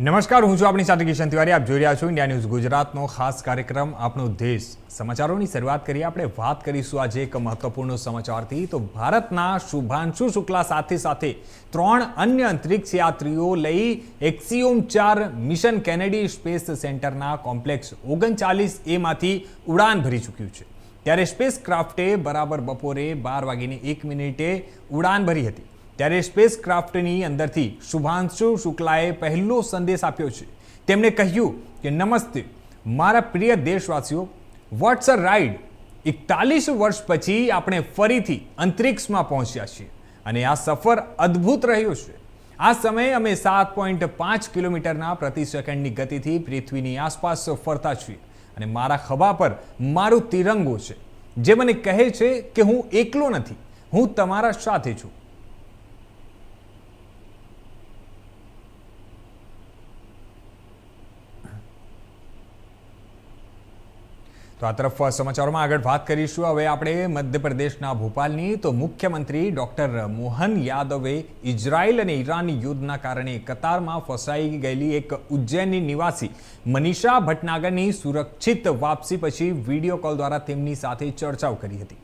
નમસ્કાર, હું છું આપણી સાથે કિશન તિવારી. આપ જોઈ રહ્યા છો ઇન્ડિયા ન્યૂઝ ગુજરાતનો ખાસ કાર્યક્રમ આપણો દેશ. સમાચારોની શરૂઆત કરીએ. આપણે વાત કરીશું આજે એક મહત્વપૂર્ણ સમાચારથી. તો ભારતના શુભાંશુ શુક્લા સાથે સાથે ત્રણ અન્ય અંતરિક્ષ યાત્રીઓ લઈ એક્સિયોમ ચાર મિશન કેનેડી સ્પેસ સેન્ટરના કોમ્પ્લેક્સ ઓગણચાલીસ એમાંથી ઉડાન ભરી ચૂક્યું છે. ત્યારે સ્પેસ ક્રાફ્ટે બરાબર બપોરે બાર વાગીને એક મિનિટે ઉડાન ભરી હતી. ત્યારે સ્પેસ ક્રાફ્ટની અંદરથી શુભાંશુ શુક્લાએ પહેલો સંદેશ આપ્યો છે. તેમણે કહ્યું કે, નમસ્તે, મારા પ્રિય દેશવાસીઓ વોટ્સ અ રાઈડ એકતાલીસ વર્ષ પછી આપણે ફરીથી અંતરિક્ષમાં પહોંચ્યા છીએ અને આ સફર અદ્ભુત રહ્યો છે. આ સમયે અમે સાત પોઈન્ટ પાંચ કિલોમીટરના પ્રતિ સેકન્ડની ગતિથી પૃથ્વીની આસપાસ ફરતા છીએ અને મારા ખભા પર મારું તિરંગો છે. જે મને કહે છે કે હું એકલો નથી, હું તમારા સાથે છું. તો આ તરફ સમાચારોમાં આગળ વાત કરીશું. હવે આપણે મધ્યપ્રદેશના ભોપાલની તો મુખ્યમંત્રી ડૉક્ટર મોહન યાદવે ઇઝરાયલ અને ઈરાન યુદ્ધના કારણે કતારમાં ફસાઈ ગયેલી એક ઉજ્જૈનની નિવાસી મનીષા ભટનાગરની સુરક્ષિત વાપસી પછી વીડિયો કોલ દ્વારા તેમની સાથે ચર્ચાઓ કરી હતી.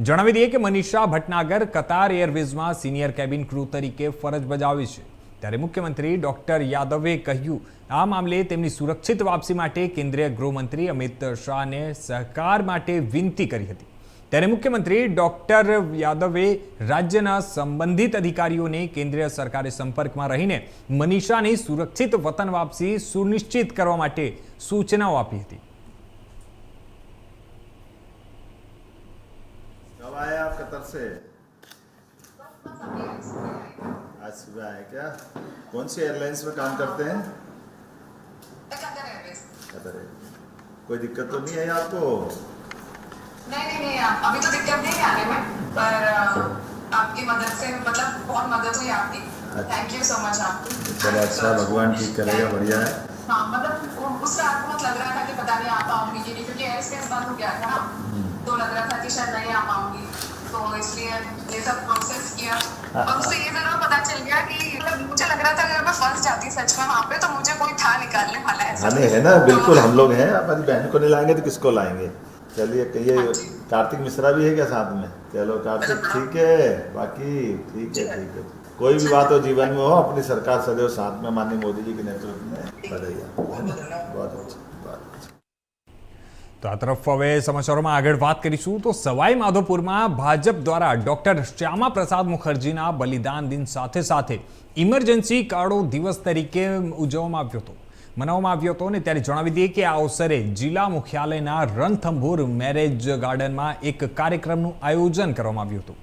જણાવી દઈએ કે મનીષા ભટનાગર કતાર એરવેઝમાં સિનિયર કેબિન ક્રૂ તરીકે ફરજ બજાવે છે. ત્યારે મુખ્યમંત્રી ડોક્ટર યાદવે કહ્યું આ મામલે તેમની સુરક્ષિત વાપસી માટે કેન્દ્રીય ગૃહમંત્રી અમિત શાહને સહકાર માટે વિનંતી કરી હતી ત્યારે મુખ્યમંત્રી ડોક્ટર યાદવે રાજ્યના સંબંધિત અધિકારીઓને કેન્દ્રીય સરકારે સંપર્કમાં રહીને મનીષાની સુરક્ષિત વતન વાપસી સુનિશ્ચિત કરવા માટે સૂચનાઓ આપી હતી कब आए आप कतर से आज सुबह आए क्या कौन सी एयरलाइंस में काम करते हैं। कतर। कोई दिक्कत तो नहीं है आपको? नहीं नहीं नहीं आप अभी तो दिक्कत नहीं आने में पर आपकी मदद से मतलब बहुत मदद हुई आपकी। थैंक यू सो मच आपकी चलो अच्छा भगवान ठीक करेगा बढ़िया है। हाँ मतलब उस रात को मत लग रहा था कि पता नहीं आ पाऊँगी क्योंकि एयर स्पेस बंद हो गया था ना। तो लग रहा था कि शायद नहीं आ पाऊँगी तो इसलिए ये सब प्रोसेस किया। और उससे ये ज़रूर पता चल गया कि मतलब मुझे लग रहा था अगर मैं फंस जाती सच में वहाँ पे तो मुझे कोई था निकालने वाला ऐसा आने है ना बिल्कुल हम लोग हैं। हमारी बहन को नहीं लाएँगे तो किसको लाएँगे? चलिए कहिए कार्तिक मिश्रा भी है क्या साथ में? चलो कार्तिक ठीक है बाकी ठीक है ठीक है। कोई भी बात हो जीवन में हो अपनी सरकार सदैव साथ में माननीय मोदी जी के नेतृत्व में है अच्छा बहुत अच्छा। તો આ તરફ હવે સમાચારોમાં આગળ વાત કરીશું તો સવાઈ માધોપુરમાં ભાજપ દ્વારા ડોક્ટર શ્યામા પ્રસાદ મુખર્જીના બલિદાન દિન સાથે સાથે ઇમરજન્સી કાળો દિવસ તરીકે ઉજવવામાં આવ્યો હતો. મનાવવામાં આવ્યો હતો અને ત્યારે જણાવી દઈએ કે આ અવસરે જિલ્લા મુખ્યાલયના રણથંભોર મેરેજ ગાર્ડનમાં એક કાર્યક્રમનું આયોજન કરવામાં આવ્યું હતું.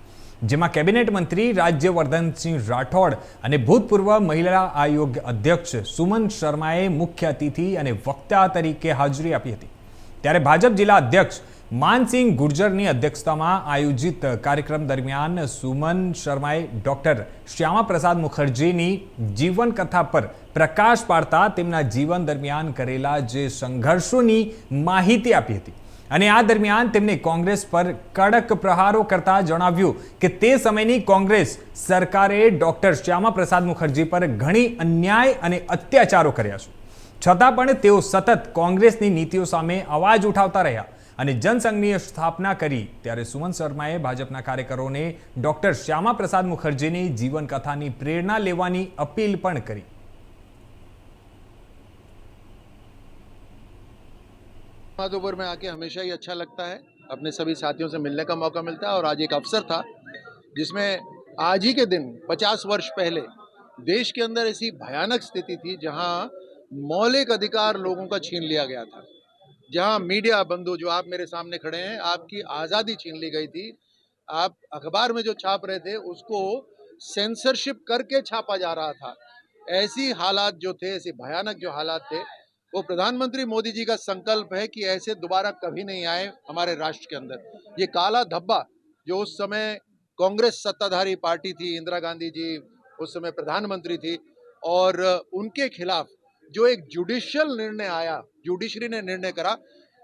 જેમાં કેબિનેટ મંત્રી રાજ્યવર્ધનસિંહ રાઠોડ અને ભૂતપૂર્વ મહિલા આયોગ અધ્યક્ષ સુમન શર્માએ મુખ્ય અતિથિ અને વક્તા તરીકે હાજરી આપી હતી. ત્યારે ભાજપ જિલ્લા અધ્યક્ષ માનસિંહ ગુર્જરની અધ્યક્ષતામાં આયોજિત કાર્યક્રમ દરમિયાન સુમન શર્માએ ડૉક્ટર શ્યામા પ્રસાદ મુખર્જીની જીવનકથા પર પ્રકાશ પાડતા તેમના જીવન દરમિયાન કરેલા જે સંઘર્ષોની માહિતી આપી હતી. અને આ દરમિયાન તેમને કોંગ્રેસ પર કડક પ્રહારો કરતા જણાવ્યું કે તે સમયની કોંગ્રેસ સરકારે ડૉક્ટર શ્યામા પ્રસાદ મુખર્જી પર ઘણી અન્યાય અને અત્યાચારો કર્યા છે. છતાં પણ તેઓ સતત કોંગ્રેસની નીતિઓ સામે અવાજ ઉઠાવતા રહ્યા અને જનસંઘની સ્થાપના કરી ત્યારે સુમન શર્માએ ભાજપના કાર્યકરોને ડોક્ટર શ્યામા પ્રસાદ મુખર્જીની જીવન કથાની પ્રેરણા લેવાની અપીલ પણ કરી माधोपुर में आके हमेशा ही अच्छा लगता है अपने सभी साथियों से मिलने का मौका मिलता है और आज एक अवसर था जिसमें आज ही के दिन 50 वर्ष पहले देश के अंदर ऐसी भयानक स्थिति थी जहां मौलिक अधिकार लोगों का छीन लिया गया था। जहाँ मीडिया बंधु जो आप मेरे सामने खड़े हैं, आपकी आज़ादी छीन ली गई थी, आप अखबार में जो छाप रहे थे, उसको सेंसरशिप करके छापा जा रहा था। ऐसी हालात जो थे, ऐसे भयानक जो हालात थे, वो प्रधानमंत्री मोदी जी का संकल्प है कि ऐसे दोबारा कभी नहीं आए हमारे राष्ट्र के अंदर। ये काला धब्बा जो उस समय कांग्रेस सत्ताधारी पार्टी थी, इंदिरा गांधी जी, उस समय प्रधानमंत्री थी, और उनके खिलाफ जो एक जुडिशियल निर्णय आया जुडिशरी ने निर्णय करा,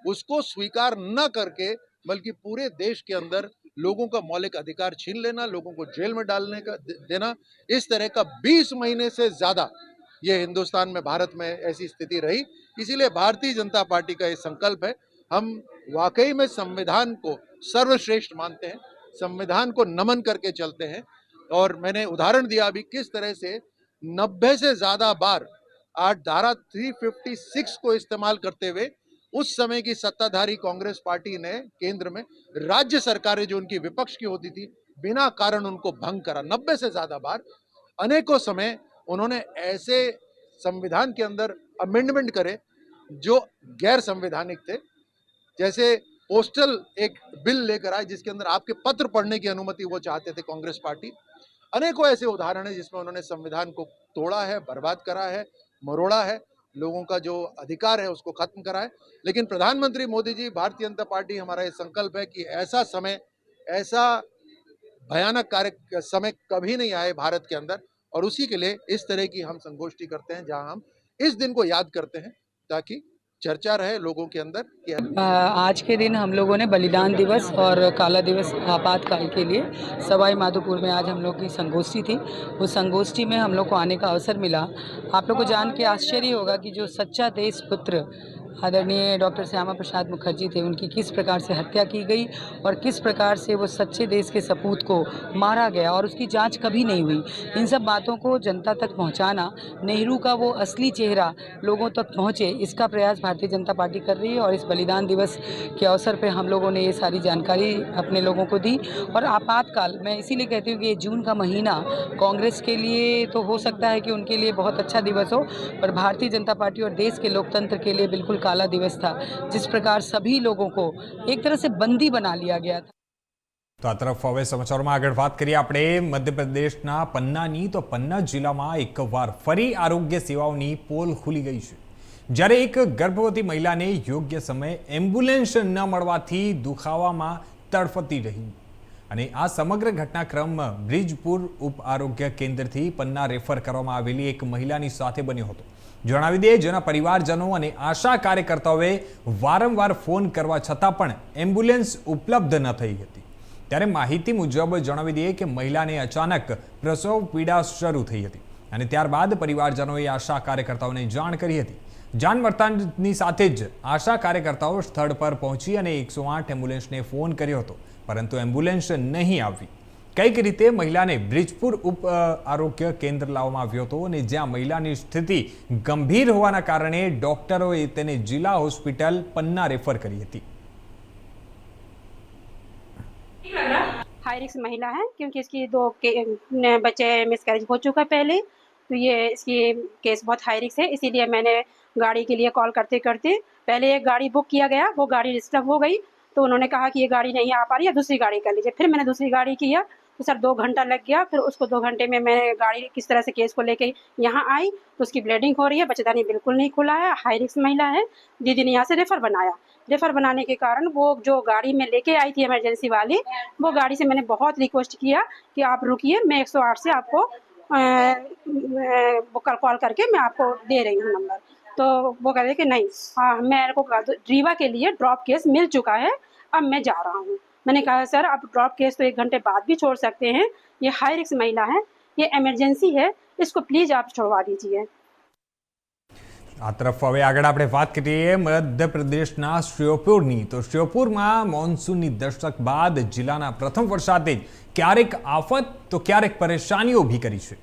उसको स्वीकार न करके, बल्कि पूरे देश के अंदर लोगों का मौलिक अधिकार छीन लेना, लोगों को जेल में डालने का देना, इस तरह का 20 महीने से ज़्यादा ये हिंदुस्तान में, भारत में ऐसी स्थिति रही। इसीलिए भारतीय जनता पार्टी का ये संकल्प है, हम वाकई में संविधान को सर्वश्रेष्ठ मानते हैं, संविधान को नमन करके चलते हैं। और मैंने उदाहरण दिया अभी, किस तरह से 90 से ज़्यादा बार आज धारा 356 को इस्तेमाल करते हुए उस समय की सत्ताधारी कांग्रेस पार्टी ने केंद्र में राज्य सरकारें जो उनकी विपक्ष की होती थी, बिना कारण उनको भंग करा। नब्बे से ज़्यादा बार अनेकों समय उन्होंने ऐसे संविधान के अंदर अमेंडमेंट करे जो गैर संवैधानिक थे। जैसे पोस्टल एक बिल लेकर आए जिसके अंदर आपके पत्र पढ़ने की अनुमति वो चाहते थे कांग्रेस पार्टी। अनेकों ऐसे उदाहरण है जिसमें उन्होंने संविधान को तोड़ा है, बर्बाद करा है। मरोड़ा है, लोगों का जो अधिकार है उसको खत्म कराए लेकिन प्रधानमंत्री मोदी जी, भारतीय जनता पार्टी, हमारा ये संकल्प है कि ऐसा समय, ऐसा भयानक कार्य, समय कभी नहीं आए भारत के अंदर। और उसी के लिए इस तरह की हम संगोष्ठी करते हैं, जहाँ हम इस दिन को याद करते हैं, ताकि चर्चा रहे लोगों के अंदर आज के दिन हम लोगों ने बलिदान दिवस और काला दिवस आपातकाल के लिए सवाई माधोपुर में आज हम लोग की संगोष्ठी थी। उस संगोष्ठी में हम लोग को आने का अवसर मिला। आप लोग को जान के आश्चर्य होगा कि जो सच्चा देश पुत्र आदरणीय डॉक्टर श्यामा प्रसाद मुखर्जी थे। उनकी किस प्रकार से हत्या की गई और किस प्रकार से वो सच्चे देश के सपूत को मारा गया और उसकी जाँच कभी नहीं हुई? इन सब बातों को जनता तक पहुंचाना, नेहरू का वो असली चेहरा लोगों तक पहुँचे, इसका प्रयास भारतीय जनता पार्टी कर रही है और इस बलिदान दिवस के अवसर पर हम लोगों ने ये सारी जानकारी अपने लोगों को दी। और आपातकाल, मैं इसीलिए कहती हूँ कि ये जून का महीना कांग्रेस के लिए तो हो सकता है कि उनके लिए बहुत अच्छा दिवस हो, पर भारतीय जनता पार्टी और देश के लोकतंत्र के लिए बिल्कुल काला दिवस था जिस प्रकार सभी लोगों को एक तरह से बंदी बना लिया गया था તો આ તરફ હવે સમાચારોમાં આગળ વાત કરીએ આપણે મધ્યપ્રદેશના પન્નાની તો પન્ના જિલ્લામાં એકવાર ફરી આરોગ્ય સેવાઓની પોલ ખુલી ગઈ છે જ્યારે એક ગર્ભવતી મહિલાને યોગ્ય સમયે એમ્બ્યુલન્સ ન મળવાથી દુખાવામાં તડફતી રહી અને આ સમગ્ર ઘટનાક્રમ બ્રિજપુર ઉપ આરોગ્ય કેન્દ્રથી પન્ના રેફર કરવામાં આવેલી એક મહિલાની સાથે બન્યો હતો જણાવી દઈએ જેના પરિવારજનો અને આશા કાર્યકર્તાઓએ વારંવાર ફોન કરવા છતાં પણ એમ્બ્યુલન્સ ઉપલબ્ધ ન થઈ હતી. ત્યારે માહિતી મુજબ જણાવી દઈએ કે મહિલાને અચાનક પ્રસવ પીડા શરૂ થઈ હતી અને ત્યારબાદ પરિવારજનોએ આશા કાર્યકર્તાઓને જાણ કરી હતી. જાણ મળતાની સાથે જ આશા કાર્યકર્તાઓ સ્થળ પર પહોંચી અને એકસો આઠ એમ્બ્યુલન્સને ફોન કર્યો હતો, પરંતુ એમ્બ્યુલન્સ નહીં આવી. કઈક રીતે મહિલાને બ્રિજપુર ઉપ અ, આરોગ્ય કેન્દ્ર લાવવામાં આવ્યો હતો અને જ્યાં મહિલાની સ્થિતિ ગંભીર હોવાના કારણે ડોક્ટરોએ તેને જિલ્લા હોસ્પિટલ પન્ના રેફર કરી હતી हाई रिस्क महिला है क्योंकि इसकी दो के, न, बच्चे मिसकैरेज हो चुका है पहले तो ये इसकी केस बहुत हाई रिस्क है इसीलिए मैंने गाड़ी के लिए कॉल करते करते पहले एक गाड़ी बुक किया गया वो गाड़ी डिस्टर्ब हो गई तो उन्होंने कहा कि ये गाड़ी नहीं आ पा रही है दूसरी गाड़ी कर लीजिए फिर मैंने दूसरी गाड़ी किया तो सर दो घंटा लग गया, फिर उसको दो घंटे में मैं गाड़ी किस तरह से केस को लेके यहाँ आई तो उसकी ब्लीडिंग हो रही है, बच्चेदानी बिल्कुल नहीं खुला है हाई रिस्क महिला है, दीदी ने यहाँ से रेफर बनाया। रेफर बनाने के कारण वो जो गाड़ी में लेके आई थी इमरजेंसी वाली, वो गाड़ी से मैंने बहुत रिक्वेस्ट किया कि आप रुकिए, मैं 108 से आपको कॉल करके मैं आपको दे रही हूँ नंबर तो वो कह रहे कि नहीं हाँ मेरे को रीवा के लिए ड्रॉप केस मिल चुका है, अब मैं जा रहा हूँ। मैंने कहा सर आप ड्रॉप केस तो एक घंटे बाद भी छोड़ सकते हैं ये हाई रिस्क महिला है ये इमरजेंसी है इसको प्लीज़ आप छोड़वा दीजिए આ તરફ હવે આગળ આપણે વાત કરીએ મધ્યપ્રદેશના શ્યોપુરની તો શ્યોપુરમાં મોન્સૂનની દસ્તક બાદ જિલ્લાના પ્રથમ વરસાદે જ ક્યારેક આફત તો ક્યારેક પરેશાનીઓ ઊભી કરી છે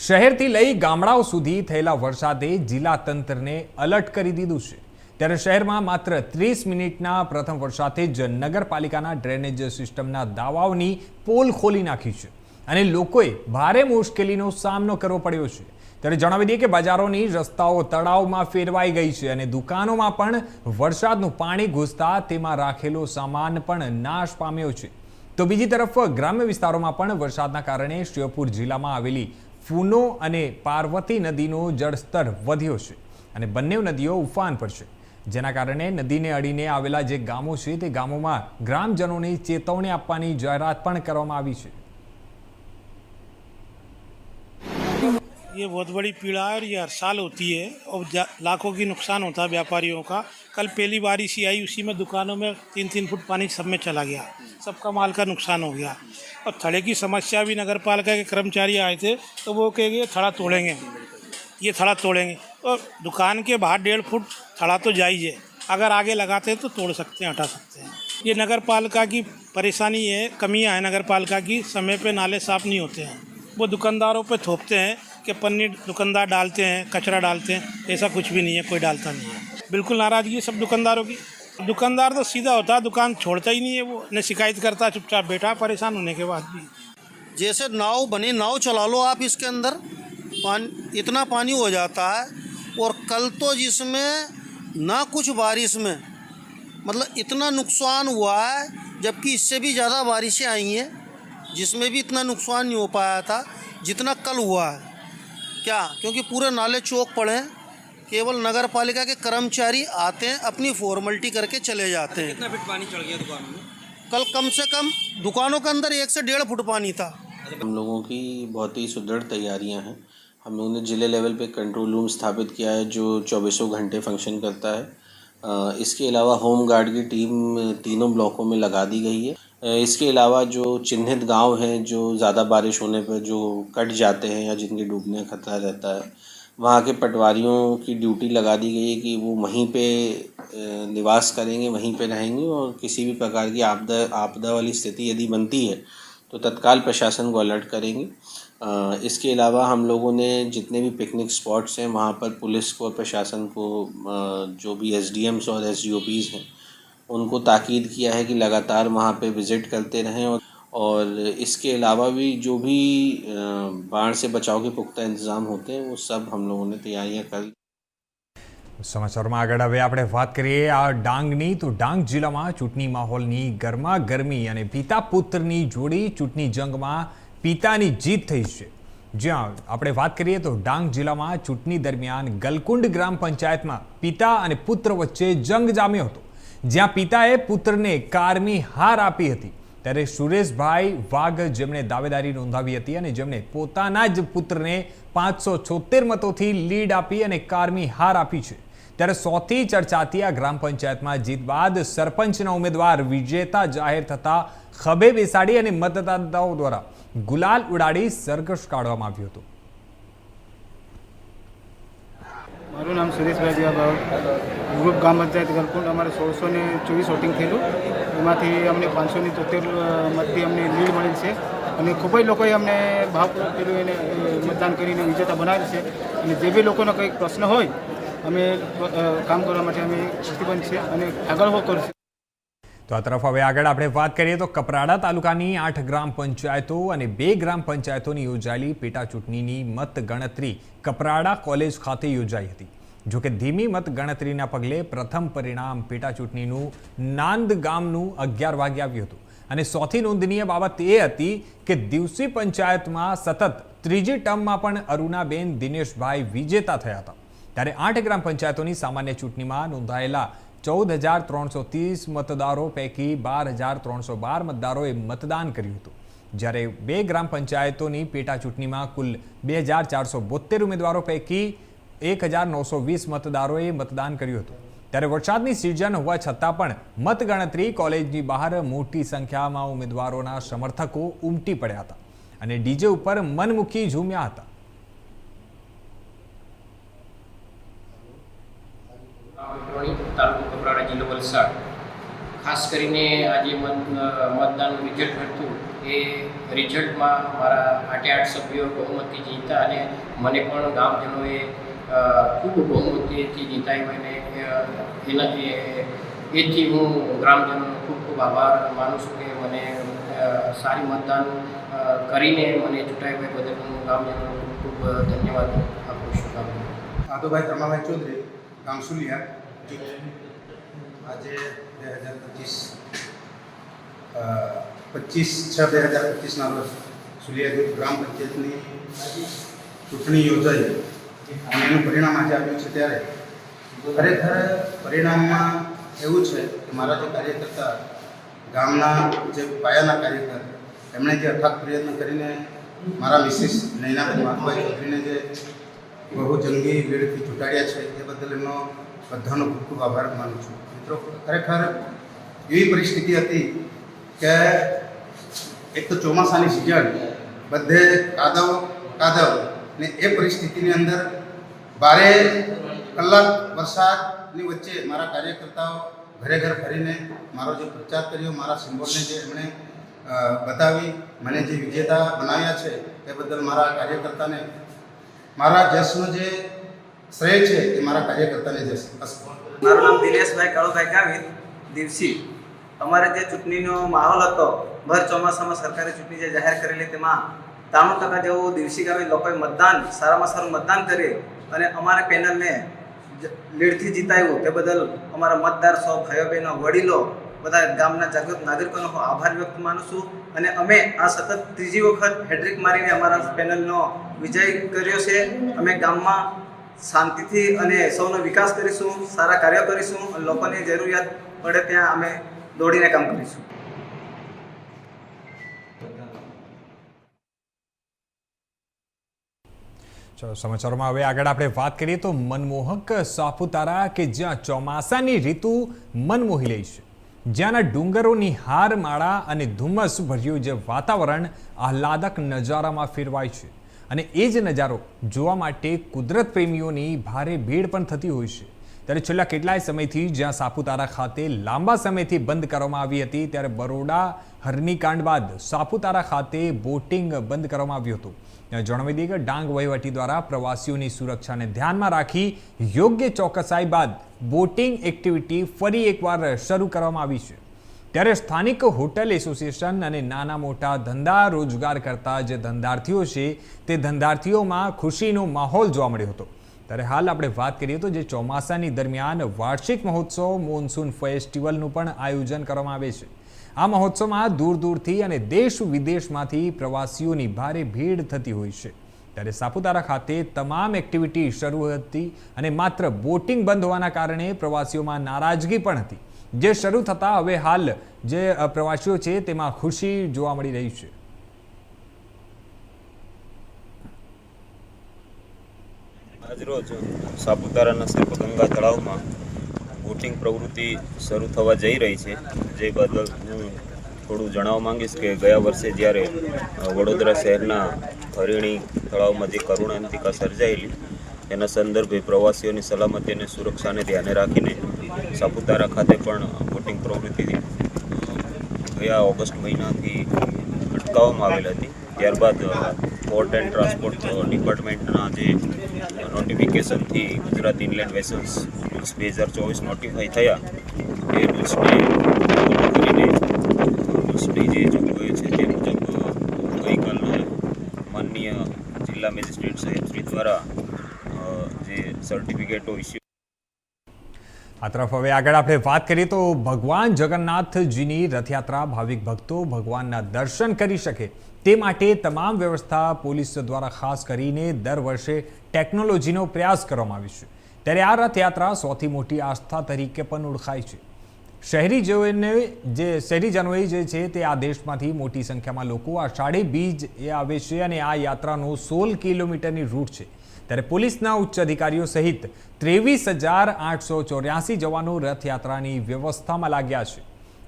શહેરથી લઈ ગામડાઓ સુધી થયેલા વરસાદે જિલ્લા તંત્રને અલર્ટ કરી દીધું છે ત્યારે શહેરમાં માત્ર ત્રીસ મિનિટના પ્રથમ વરસાદથી જ નગરપાલિકાના ડ્રેનેજ સિસ્ટમના દાવાઓની પોલ ખોલી નાખી છે અને લોકોએ ભારે મુશ્કેલીનો સામનો કરવો પડ્યો છે. ત્યારે જણાવી દઈએ કે બજારોની રસ્તાઓ તળાવમાં ફેરવાઈ ગઈ છે અને દુકાનોમાં પણ વરસાદનું પાણી ઘૂસતા તેમાં રાખેલો સામાન પણ નાશ પામ્યો છે. તો બીજી તરફ ગ્રામ્ય વિસ્તારોમાં પણ વરસાદના કારણે શ્યોપુર જિલ્લામાં આવેલી ફૂનો અને પાર્વતી નદીનો જળસ્તર વધ્યો છે અને બંને નદીઓ ઉફાન પર છે. જેના કારણે નદીને અડીને આવેલા જે ગામો છે તે ગામોમાં ગ્રામજનોને ચેતવણી આપવાની જાહેરાત પણ કરવામાં આવી છે ये बहुत बड़ी पीड़ा है और ये हर साल होती है और जा- लाखों की नुकसान होता है व्यापारियों का कल पहली बारिश ही आई उसी में दुकानों में तीन तीन फुट पानी सब में चला गया सबका माल का नुकसान हो गया और थड़े की समस्या भी नगर पालिका के कर्मचारी आए थे तो वो कह गए थड़ा तोड़ेंगे ये थड़ा तोड़ेंगे तो दुकान के बाहर डेढ़ फुट खड़ा तो जाइए। अगर आगे लगाते हैं तो तोड़ सकते हैं, हटा सकते हैं। ये नगर पालिका की परेशानी है, कमियाँ है नगर पालिका की, समय पे नाले साफ़ नहीं होते हैं। वो दुकानदारों पे थोपते हैं कि पन्नी दुकानदार डालते हैं, कचरा डालते हैं, ऐसा कुछ भी नहीं है, कोई डालता नहीं है। बिल्कुल नाराज़गी सब दुकानदारों की। दुकानदार तो सीधा होता है दुकान छोड़ता ही नहीं है वो, न शिकायत करता, चुपचाप बैठा, परेशान होने के बाद भी। जैसे नाव बनी, नाव चला लो आप इसके अंदर, पान, इतना पानी हो जाता है और कल तो जिसमें ना कुछ बारिश में मतलब इतना नुकसान हुआ है जबकि इससे भी ज़्यादा बारिशें आई हैं जिसमें भी इतना नुकसान नहीं हो पाया था जितना कल हुआ है। क्या? क्योंकि पूरे नाले चौक पड़े हैं केवल नगर पालिका के कर्मचारी आते हैं अपनी फॉर्मेलिटी करके चले जाते हैं। कितना फीट पानी चढ़ गया दुकानों में? कल कम से कम दुकानों के अंदर एक से डेढ़ फुट पानी था। हम लोगों की बहुत ही सुदृढ़ तैयारियाँ हैं। हम लोगों ने ज़िले लेवल पे कंट्रोल रूम स्थापित किया है, जो चौबीसों घंटे फ़ंक्शन करता है। इसके अलावा होम गार्ड की टीम तीनों ब्लॉकों में लगा दी गई है। इसके अलावा जो चिन्हित गाँव हैं, जो ज़्यादा बारिश होने पर जो कट जाते हैं या जिनके डूबने का खतरा रहता है, वहाँ के पटवारियों की ड्यूटी लगा दी गई है कि वो वहीं पे निवास करेंगे, वहीं पे रहेंगे और किसी भी प्रकार की आपदा आपदा वाली स्थिति यदि बनती है तो तत्काल प्रशासन को अलर्ट करेंगे। इसके अलावा हम लोगों ने जितने भी पिकनिक स्पॉट्स हैं वहाँ पर पुलिस को और प्रशासन को अ, जो भी एस और एस हैं उनको ताकीद किया है कि लगातार वहाँ पे विज़िट करते रहें और और इसके अलावा भी जो भी अ, बाढ़ से बचाव के पुख्ता इंतज़ाम होते हैं वो सब हम लोगों ने तैयारियाँ कर સમાચારમાં આગળ હવે આપણે વાત કરીએ આ ડાંગની તો ડાંગ જિલ્લામાં ચૂંટણી માહોલની ગરમા ગરમી અને પિતા પુત્રની જોડી ચૂંટણી જંગમાં પિતાની જીત થઈ છે. જ્યાં આપણે વાત કરીએ તો ડાંગ જિલ્લામાં ચૂંટણી દરમિયાન ગલકુંડ ગ્રામ પંચાયતમાં પિતા અને પુત્ર વચ્ચે જંગ જામ્યો હતો. જ્યાં પિતાએ પુત્રને કારમી હાર આપી હતી. ત્યારે સુરેશભાઈ વાઘ જેમણે દાવેદારી નોંધાવી હતી અને જેમણે પોતાના જ પુત્રને પાંચસો છોતેર મતોથી લીડ આપી અને કારમી હાર આપી છે. ત્યારે સૌથી ચર્ચાતી આ ગ્રામ પંચાયતમાં જીત બાદ સરપંચના ઉમેદવાર વિજેતા જાહેર થતા ખભે બેસાડી અને મતદાતાઓ દ્વારા ગુલાલ ઉડાડી સરઘસ કાઢવામાં આવ્યું હતું. મારું નામ સુરેશભાઈ દિવાભાઈ ગ્રુપ ગામ પંચાયત ગલકુંડ. અમારે સોળસો ને ચોવીસ વોટિંગ થયેલું. એમાંથી અમને પાંચસો ને તોતેર મતથી અમને લીડ મળેલ છે. અને ખૂબ જ લોકોએ અમને ભાવપૂર્વક પેલું એને મતદાન કરીને વિજેતા બનાવેલ છે. અને જે બી લોકોનો કંઈક પ્રશ્ન હોય, અમે કામ કરવા માટે અમે પ્રતિબંધ છે અને આગળ હો કરશું તો આ તરફ હવે આગળ આપણે વાત કરીએ તો કપરાડા તાલુકાની આઠ ગ્રામ પંચાયતો અને બે ગ્રામ પંચાયતોની યોજાયેલી પેટા ચૂંટણીની મત ગણતરી કપરાડા કોલેજ ખાતે યોજાઈ હતી. જોકે ધીમી મત ગણતરીના પગલે પ્રથમ પરિણામ પેટા ચૂંટણીનું નાંદ ગામનું અગિયાર વાગે આવ્યું હતું. અને સૌથી નોંધનીય બાબત એ હતી કે દિવસી પંચાયતમાં સતત ત્રીજી ટર્મમાં પણ અરુણાબેન દિનેશભાઈ વિજેતા થયા હતા. ત્યારે આઠ ગ્રામ પંચાયતોની સામાન્ય ચૂંટણીમાં નોંધાયેલા ચૌદ હજાર ત્રણસો ત્રીસ મતદારો પૈકી બાર હજાર ત્રણસો બાર મતદારોએ મતદાન કર્યું હતું. જ્યારે બે ગ્રામ પંચાયતોની પેટા ચૂંટણીમાં કુલ બે હજાર ચારસો બોતેર ઉમેદવારો પૈકી એક હજાર નવસો વીસ મતદારોએ મતદાન કર્યું હતું. ત્યારે વરસાદની સિઝન હોવા છતાં પણ મતગણતરી કોલેજની બહાર મોટી સંખ્યામાં ઉમેદવારોના સમર્થકો ઉમટી પડ્યા હતા અને ડીજે ઉપર મનમુખી ઝૂમ્યા હતા. વિક્રોણી તાલુકો કપરાડા જિલ્લો વલસાડ. ખાસ કરીને આજે મત મતદાનનું રિઝલ્ટ હતું એ રિઝલ્ટમાં મારા આઠે આઠ સભ્યો બહુમતી જીતા અને મને પણ ગામજનોએ ખૂબ બહુમતીથી જીતાયું અને અ, એના એથી હું ગ્રામજનોનો ખૂબ ખૂબ આભાર માનું છું કે મને સારી મતદાન કરીને મને ચૂંટાઈ બદલ હું ગામજનોનો ખૂબ ખૂબ ધન્યવાદ આપું છું ગામજનો આદુભાઈ રમાભાઈ ચૌધરી ગામ સુલિયા. આજે બે હજાર પચીસ પચીસ છ બે હજાર પચીસના રોજ સુલિયા ગ્રામ પંચાયતની ચૂંટણી યોજાઈ અને એનું પરિણામ આજે આવ્યું છે ત્યારે. ખરેખર પરિણામમાં એવું છે કે મારા જે કાર્યકર્તા ગામના જે પાયાના કાર્યકર, એમણે જે અથાગ પ્રયત્ન કરીને મારા મિસિસ નૈનાબેન માધુભાઈ ચૌધરીને જે બહુ જંગી વેળથી ચૂંટાડ્યા છે. એ બદલ એમનો બધાનો ખૂબ ખૂબ આભાર માનું છું. મિત્રો, ખરેખર એવી પરિસ્થિતિ હતી કે એક તો ચોમાસાની સિઝન, બધે કાદવ કાદવ ને એ પરિસ્થિતિની અંદર બારે કલાક વરસાદની વચ્ચે મારા કાર્યકર્તાઓ ઘરે ઘર ફરીને મારો જે પ્રચાર કર્યો, મારા સિમ્બોલને જે એમણે બતાવી, મને જે વિજેતા બનાવ્યા છે, એ બદલ મારા કાર્યકર્તાને મારા જશનો જે શ્રેય છે એ મારા કાર્યકર્તાને જશ. મારું નામ દિનેશભાઈ કાળુભાઈ ગાવિત, દિવસી. અમારે જે ચૂંટણીનો માહોલ હતો, ભર ચોમાસામાં સરકારે ચૂંટણી જે જાહેર કરેલી તેમાં ત્રાણું ટકા જેવું દિવસી ગામે લોકોએ મતદાન, સારામાં સારું મતદાન કરી અને અમારા પેનલને લીડથી જીતાવ્યું તે બદલ અમારા મતદાર સૌ ભાઈઓ બહેનો, વડીલો, બધા ગામના જાગૃત નાગરિકોનો હું આભાર વ્યક્ત માનું છું. અને અમે આ સતત ત્રીજી વખત હેડ્રિક મારીને અમારા પેનલનો વિજય કર્યો છે. અમે ગામમાં શાંતિથી અને સૌનો વિકાસ કરીશું, સારા કાર્યો કરીશું અને લોકોની જરૂરિયાત પડે ત્યાં અમે દોડીને કામ કરીશું. ચલો, સમાચારોમાં હવે આગળ આપણે વાત કરીએ તો મનમોહક સાપુતારા કે જ્યાં ચોમાસાની ઋતુ મન મોહી લે છે. જ્યાંના ડુંગરોની હારમાળા અને ધુમ્મસ ભર્યું જે વાતાવરણ આહલાદક નજારામાં ફેરવાય છે. અને એ જ નજારો જોવા માટે કુદરત પ્રેમીઓની ભારે ભીડ પણ થતી હોય છે. ત્યારે છેલ્લા કેટલાય સમયથી જ્યાં સાપુતારા ખાતે લાંબા સમયથી બંધ કરવામાં આવી હતી, ત્યારે બરોડા, હરણીકાંડ બાદ સાપુતારા ખાતે બોટિંગ બંધ કરવામાં આવ્યું હતું. જણાવી દઈએ કે ડાંગ વહીવટી દ્વારા પ્રવાસીઓની સુરક્ષાને ધ્યાનમાં રાખી યોગ્ય ચોકસાઈ બાદ બોટિંગ એક્ટિવિટી ફરી એકવાર શરૂ કરવામાં આવી છે. ત્યારે સ્થાનિક હોટલ એસોસિએશન અને નાના મોટા ધંધા રોજગાર કરતા જે ધંધાર્થીઓ છે, તે ધંધાર્થીઓમાં ખુશીનો માહોલ જોવા મળ્યો હતો. ત્યારે હાલ આપણે વાત કરીએ તો જે ચોમાસાની દરમિયાન વાર્ષિક મહોત્સવ મોન્સૂન ફેસ્ટિવલનું પણ આયોજન કરવામાં આવે છે. આ મહોત્સવમાં દૂર દૂરથી અને દેશ વિદેશમાંથી પ્રવાસીઓની ભારે ભીડ થતી હોય છે. ત્યારે સાપુતારા ખાતે તમામ એક્ટિવિટી શરૂ હતી અને માત્ર બોટિંગ બંધ હોવાના કારણે પ્રવાસીઓમાં નારાજગી પણ હતી. જે શરૂ થતાં હવે હાલ જે પ્રવાસીઓ છે તેમાં ખુશી જોવા મળી રહી છે. આજરોજ સાપુતારાના સર્પગંગા તળાવમાં બોટિંગ પ્રવૃત્તિ શરૂ થવા જઈ રહી છે. જે બદલ હું થોડું જણાવવા માંગીશ કે ગયા વર્ષે જ્યારે વડોદરા શહેરના હરિણી તળાવમાં જે કરુણાંતિકા સર્જાયેલી, એના સંદર્ભે પ્રવાસીઓની સલામતી અને સુરક્ષાને ધ્યાને રાખીને સાપુતારા ખાતે પણ બોટિંગ પ્રવૃત્તિ ગયા ઓગસ્ટ મહિનાથી અટકાવવામાં આવેલ હતી. ત્યારબાદ પોર્ટ એન્ડ ટ્રાન્સપોર્ટ ડિપાર્ટમેન્ટના જે નોટિફિકેશનથી ગુજરાત ઇનલેન્ડ વેસલ્સ રૂલ્સ બે હજાર ચોવીસ નોટિફાઈ થયા. એ રૂલ્સને કરીને રૂલ્સની જે જોગવાઈઓ છે તે મુજબ ગઈકાલ માનનીય જિલ્લા મેજિસ્ટ્રેટ સાહેબ દ્વારા જે સર્ટિફિકેટો ઇસ્યુ આ તરફ હવે આગળ આપણે વાત કરીએ તો ભગવાન જગન્નાથજીની રથયાત્રા, ભાવિક ભક્તો ભગવાનના દર્શન કરી શકે તે માટે તમામ વ્યવસ્થા પોલીસ દ્વારા ખાસ કરીને દર વર્ષે ટેકનોલોજીનો પ્રયાસ કરવામાં આવ્યો છે. ત્યારે આ રથયાત્રા સૌથી મોટી આસ્થા તરીકે પણ ઓળખાય છે. શહેરીજનોને જે, શહેરીજનોએ જે છે તે આ દેશમાંથી મોટી સંખ્યામાં લોકો આ સાડી બીજ એ આવે છે અને આ યાત્રાનો સોળ કિલોમીટરની રૂટ છે. ત્યારે પોલીસના ઉચ્ચ અધિકારીઓ સહિત ત્રેવીસ હજાર આઠસો ચોર્યાસી જવાનો રથયાત્રાની વ્યવસ્થામાં લાગ્યા છે.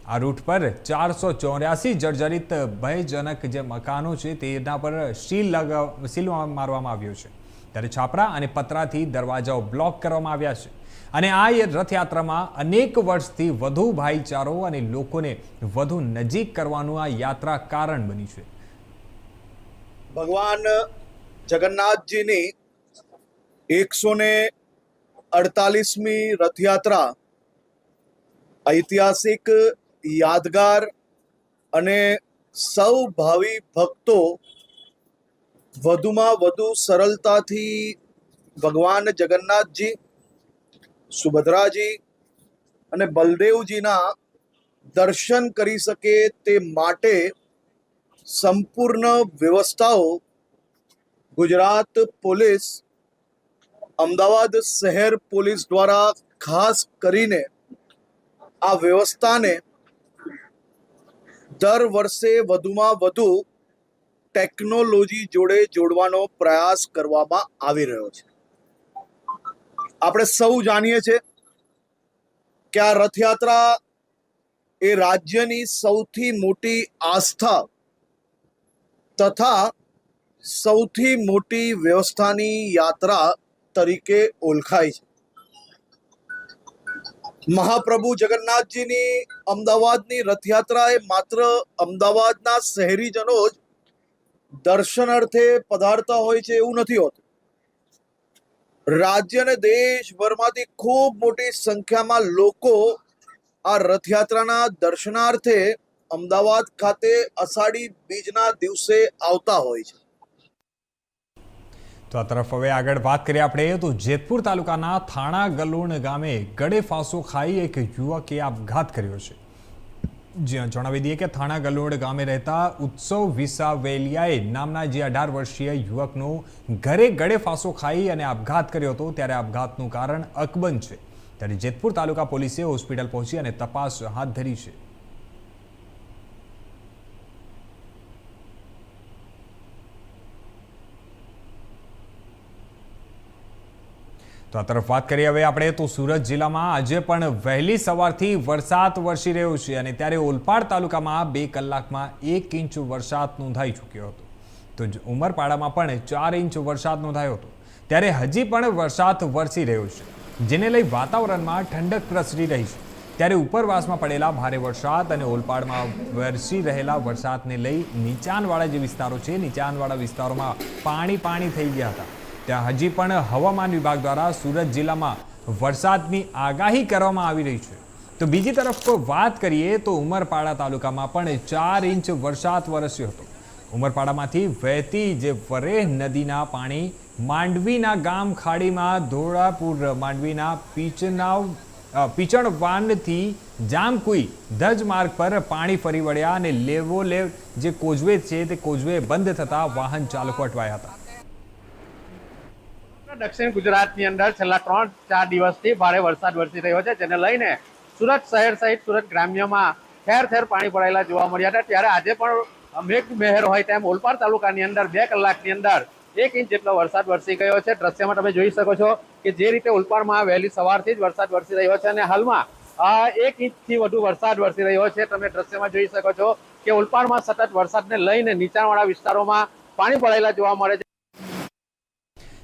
આ રૂટ પર ચારસો ચોર્યાસી જર્જરિત ભયજનક જે મકાનો છે તેના પર સીલ લગાવ સીલ મારવામાં આવ્યો છે. ત્યારે છાપરા અને પતરાથી દરવાજાઓ બ્લોક કરવામાં આવ્યા છે. અને આ રથયાત્રામાં અનેક વર્ષથી વધુ ભાઈચારો અને લોકોને વધુ નજીક કરવાનું આ યાત્રા કારણ બની છે. ભગવાન જગન્નાથજીની એકસો ને અડતાલીસમી રથયાત્રા ઐતિહાસિક યાદગાર અને સૌ ભાવિ ભક્તો વધુમાં વધુ સરળતાથી ભગવાન જગન્નાથજી, સુભદ્રાજી અને બલદેવજીના દર્શન કરી શકે તે માટે સંપૂર્ણ વ્યવસ્થાઓ ગુજરાત પોલીસ, અમદાવાદ શહેર પોલીસ દ્વારા ખાસ કરીને આ વ્યવસ્થાને દર વર્ષે વધુમાં વધુ ટેકનોલોજી જોડે જોડવાનો પ્રયાસ કરવામાં આવી રહ્યો છે. આપણે સૌ જાણીએ છીએ કે આ રથયાત્રા એ રાજ્યની સૌથી મોટી આસ્થા તથા સૌથી મોટી વ્યવસ્થાની યાત્રા તરીકે ઓળખાય છે. મહાપ્રભુ જગન્નાથજીની અમદાવાદની રથયાત્રા એ માત્ર અમદાવાદના શહેરીજનો જ દર્શનાર્થે પધારતા હોય છે એવું નથી હોતું. રાજ્ય અને દેશભરમાંથી ખૂબ મોટી સંખ્યામાં લોકો આ રથયાત્રાના દર્શનાર્થે અમદાવાદ ખાતે અષાઢી બીજના દિવસે આવતા હોય છે. તો આ તરફ હવે આગળ વાત કરીએ આપણે, તો જેતપુર તાલુકાના થાણા ગલુણ ગામે ગળે ફાંસો ખાઈ એક યુવકે આપઘાત કર્યો છે. જણાવી દઈએ કે થાણા ગલોડ ગામે રહેતા ઉત્સવ વિસાવેલિયાએ નામના જે અઢાર વર્ષીય યુવકનો ઘરે ગળે ફાંસો ખાઈ અને આપઘાત કર્યો હતો, ત્યારે આપઘાતનું કારણ અકબંધ છે. ત્યારે જેતપુર તાલુકા પોલીસે હોસ્પિટલ પહોંચી અને તપાસ હાથ ધરી છે. તો આ તરફ વાત કરીએ હવે આપણે તો સુરત જિલ્લામાં આજે પણ વહેલી સવારથી વરસાદ વરસી રહ્યો છે અને ત્યારે ઓલપાડ તાલુકામાં બે કલાકમાં એક ઇંચ વરસાદ નોંધાઈ ચૂક્યો હતો. તો ઉમરપાડામાં પણ ચાર ઇંચ વરસાદ નોંધાયો હતો. ત્યારે હજી પણ વરસાદ વરસી રહ્યો છે. જેને લઈ વાતાવરણમાં ઠંડક પ્રસરી રહી છે. ત્યારે ઉપરવાસમાં પડેલા ભારે વરસાદ અને ઓલપાડમાં વરસી રહેલા વરસાદને લઈ નીચાણવાળા જે વિસ્તારો છે, નીચાણવાળા વિસ્તારોમાં પાણી પાણી થઈ ગયા હતા. ત્યાં હજી પણ હવામાન વિભાગ દ્વારા સુરત જિલ્લામાં વરસાદની આગાહી કરવામાં આવી રહી છે. તો બીજી તરફ વાત કરીએ તો ઉમરપાડા તાલુકામાં પણ ચાર ઇંચ વરસાદ વરસ્યો હતો. ઉમરપાડામાંથી વહેતી જે વરેહ નદીના પાણી માંડવીના ગામ ખાડીમાં ધોળાપુર, માંડવીના પીચનાવ પીચણવાનથી જામકુઈ ધજ માર્ગ પર પાણી ફરી વળ્યા અને લેવો લેવ જે કોઝવે છે તે કોઝવે બંધ થતા વાહન ચાલકો અટવાયા હતા. દક્ષિણ ગુજરાતની અંદર છેલ્લા ત્રણ ચાર દિવસથી ભારે વરસાદ વરસી રહ્યો છે, જેને લઈને સુરત શહેર સહિત સુરત ગ્રામ્યમાં ઠેર ઠેર પાણી ભરાયેલા જોવા મળ્યા હતા. ત્યારે આજે પણ મેઘ મહેર હોય તેમ ઓલપાડ તાલુકાની અંદર બે કલાકની અંદર એક ઇંચ જેટલો વરસાદ વરસી ગયો છે. દ્રશ્યમાં તમે જોઈ શકો છો કે જે રીતે ઓલપાડમાં વહેલી સવારથી જ વરસાદ વરસી રહ્યો છે અને હાલમાં એક ઇંચથી વધુ વરસાદ વરસી રહ્યો છે. તમે દ્રશ્યમાં જોઈ શકો છો કે ઓલપાડમાં સતત વરસાદને લઈને નીચાણવાળા વિસ્તારોમાં પાણી ભરાયેલા જોવા મળે છે.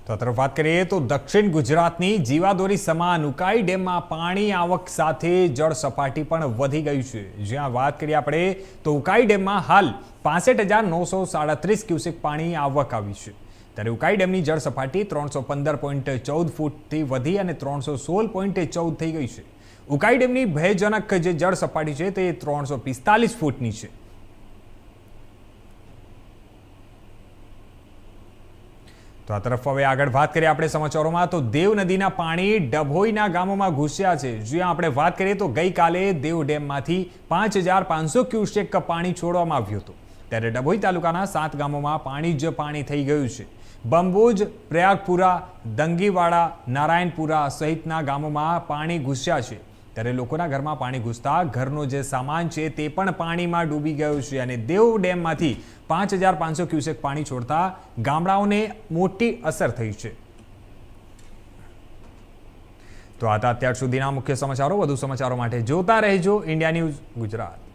તો તરફ વાત કરીએ તો દક્ષિણ ગુજરાતની જીવાદોરી સમાન ઉકાઈ ડેમમાં પાણી આવક સાથે જળ સપાટી પણ વધી ગઈ છે. જ્યાં વાત કરીએ આપણે તો ઉકાઈ ડેમમાં હાલ પાસઠ હજાર નવસો સાડત્રીસ ક્યુસેક પાણી આવક આવી છે. ત્યારે ઉકાઈ ડેમની જળ સપાટી ત્રણસો પંદર પોઈન્ટ ચૌદ ફૂટથી વધી અને ત્રણસો સોળ પોઈન્ટ ચૌદ થઈ ગઈ છે. ઉકાઈ ડેમની ભયજનક જે જળ સપાટી છે તે ત્રણસો પિસ્તાલીસ ફૂટની છે. તો આ તરફ હવે આગળ વાત કરીએ આપણે સમાચારોમાં. તો દેવ નદીના પાણી ડભોઈના ગામોમાં ઘૂસ્યા છે. જ્યાં આપણે વાત કરીએ તો ગઈકાલે દેવ ડેમમાંથી પાંચ હજાર પાંચસો ક્યુસેક પાણી છોડવામાં આવ્યું હતું. ત્યારે ડભોઈ તાલુકાના સાત ગામોમાં પાણી જ પાણી થઈ ગયું છે. બંબોજ, પ્રયાગપુરા, દંગીવાડા, નારાયણપુરા સહિતના ગામોમાં પાણી ઘૂસ્યા છે. ત્યારે લોકોના ઘરમાં પાણી ઘૂસતા ઘરનો જે સામાન છે તે પણ પાણીમાં ડૂબી ગયો છે અને દેવ ડેમમાંથી પાંચ હજાર પાંચસો ક્યુસેક પાણી છોડતા ગામડાઓને મોટી અસર થઈ છે. તો આ અત્યાર સુધીના મુખ્ય સમાચારો. વધુ સમાચારો માટે જોતા રહેજો. India news Gujarat.